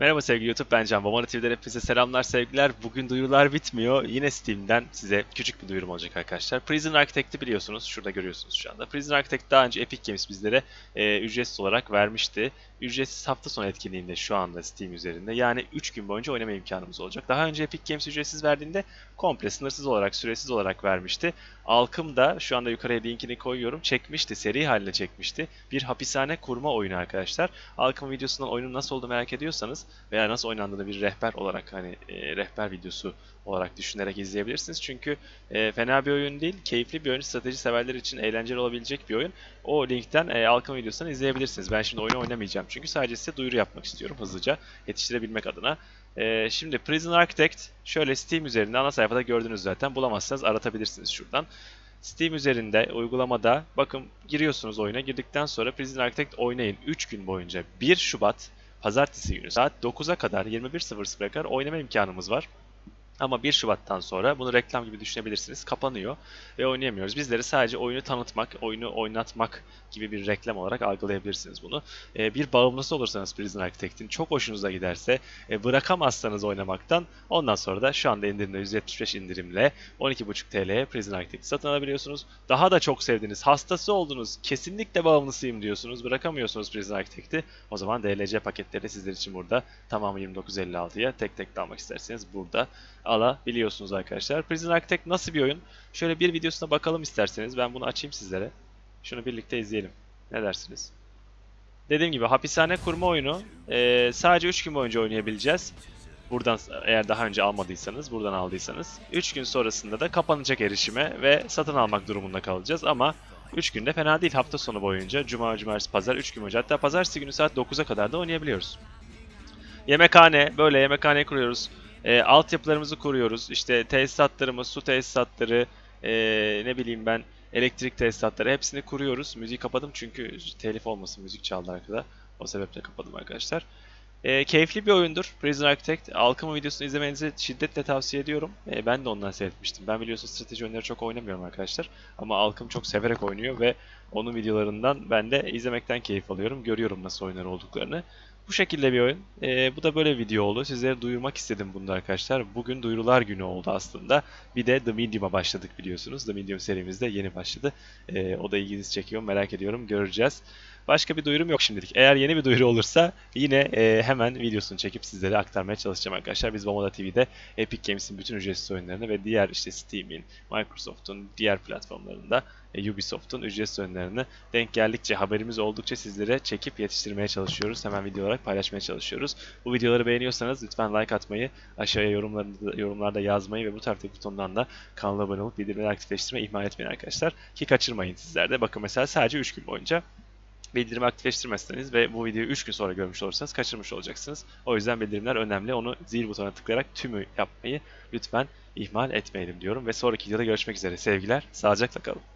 Merhaba sevgili YouTube, ben Can. Babana TV'den hepinize selamlar, sevgiler. Bugün duyurular bitmiyor. Yine Steam'den size küçük bir duyurum olacak arkadaşlar. Prison Architect'i biliyorsunuz, şurada görüyorsunuz şu anda. Prison Architect daha önce Epic Games bizlere e, ücretsiz olarak vermişti. Ücretsiz hafta sonu etkinliğinde şu anda Steam üzerinde. Yani 3 gün boyunca oynama imkanımız olacak. Daha önce Epic Games ücretsiz verdiğinde komple sınırsız olarak, süresiz olarak vermişti. Alkım da şu anda yukarıya linkini koyuyorum. Çekmişti, seri haline çekmişti. Bir hapishane kurma oyunu arkadaşlar. Alkım videosundan oyunun nasıl olduğunu merak ediyorsanız veya nasıl oynandığını bir rehber olarak hani e, rehber videosu olarak düşünerek izleyebilirsiniz. Çünkü e, fena bir oyun değil, keyifli bir oyun, strateji severler için eğlenceli olabilecek bir oyun. O linkten e, Alkım videosundan izleyebilirsiniz. Ben şimdi oyunu oynamayacağım çünkü sadece size duyuru yapmak istiyorum hızlıca yetiştirebilmek adına. E, şimdi Prison Architect şöyle Steam üzerinde ana sayfada gördünüz zaten. Bulamazsanız aratabilirsiniz şuradan. Steam üzerinde uygulamada bakın giriyorsunuz oyuna. Girdikten sonra Prison Architect oynayın 3 gün boyunca 1 Şubat Pazartesi günü saat 9'a kadar 21.00'a kadar oynama imkanımız var. Ama 1 Şubat'tan sonra bunu reklam gibi düşünebilirsiniz. Kapanıyor ve oynayamıyoruz. Bizleri sadece oyunu tanıtmak, oyunu oynatmak gibi bir reklam olarak algılayabilirsiniz bunu. Ee, bir bağımlısı olursanız Prison Architect'in çok hoşunuza giderse e, bırakamazsanız oynamaktan ondan sonra da şu anda indirimde 175 indirimle 12.5 TL'ye Prison Architect'i satın alabiliyorsunuz. Daha da çok sevdiniz, hastası oldunuz, kesinlikle bağımlısıyım diyorsunuz, bırakamıyorsunuz Prison Architect'i. O zaman DLC paketleri de sizler için burada tamamı 29.56'ya tek tek de almak isterseniz burada alabiliyorsunuz arkadaşlar. Prison Architect nasıl bir oyun? Şöyle bir videosuna bakalım isterseniz. Ben bunu açayım sizlere. Şunu birlikte izleyelim. Ne dersiniz? Dediğim gibi hapishane kurma oyunu. Ee, sadece 3 gün boyunca oynayabileceğiz. Buradan eğer daha önce almadıysanız, buradan aldıysanız. 3 gün sonrasında da kapanacak erişime ve satın almak durumunda kalacağız ama 3 günde fena değil hafta sonu boyunca. Cuma, cumartesi, pazar 3 gün boyunca. Hatta pazartesi günü saat 9'a kadar da oynayabiliyoruz. Yemekhane, böyle yemekhane kuruyoruz. E, altyapılarımızı kuruyoruz. İşte tesisatlarımız, su tesisatları, e, ne bileyim ben elektrik tesisatları hepsini kuruyoruz. Müziği kapadım çünkü telif olmasın müzik çaldı arkada. O sebeple kapadım arkadaşlar. E, keyifli bir oyundur Prison Architect. Alkama videosunu izlemenizi şiddetle tavsiye ediyorum. E, ben de ondan seyretmiştim. Ben biliyorsunuz strateji oyunları çok oynamıyorum arkadaşlar. Ama Alkım çok severek oynuyor ve onun videolarından ben de izlemekten keyif alıyorum. Görüyorum nasıl oynar olduklarını. Bu şekilde bir oyun. Ee, bu da böyle video oldu. Sizlere duyurmak istedim bunu da arkadaşlar. Bugün duyurular günü oldu aslında. Bir de The Medium'a başladık biliyorsunuz. The Medium serimizde yeni başladı. Ee, o da ilginizi çekiyor. Merak ediyorum. Göreceğiz. Başka bir duyurum yok şimdilik. Eğer yeni bir duyuru olursa yine e, hemen videosunu çekip sizlere aktarmaya çalışacağım arkadaşlar. Biz Bomoda TV'de Epic Games'in bütün ücretsiz oyunlarını ve diğer işte Steam'in, Microsoft'un diğer platformlarında e, Ubisoft'un ücretsiz oyunlarını denk geldikçe haberimiz oldukça sizlere çekip yetiştirmeye çalışıyoruz. Hemen video olarak paylaşmaya çalışıyoruz. Bu videoları beğeniyorsanız lütfen like atmayı, aşağıya yorumlarda, yorumlarda yazmayı ve bu taraftaki butondan da kanala abone olup bildirimleri aktifleştirmeyi ihmal etmeyin arkadaşlar. Ki kaçırmayın sizler de. Bakın mesela sadece 3 gün boyunca bildirimi aktifleştirmezseniz ve bu videoyu 3 gün sonra görmüş olursanız kaçırmış olacaksınız. O yüzden bildirimler önemli. Onu zil butonuna tıklayarak tümü yapmayı lütfen ihmal etmeyelim diyorum. Ve sonraki videoda görüşmek üzere. Sevgiler, sağlıcakla kalın.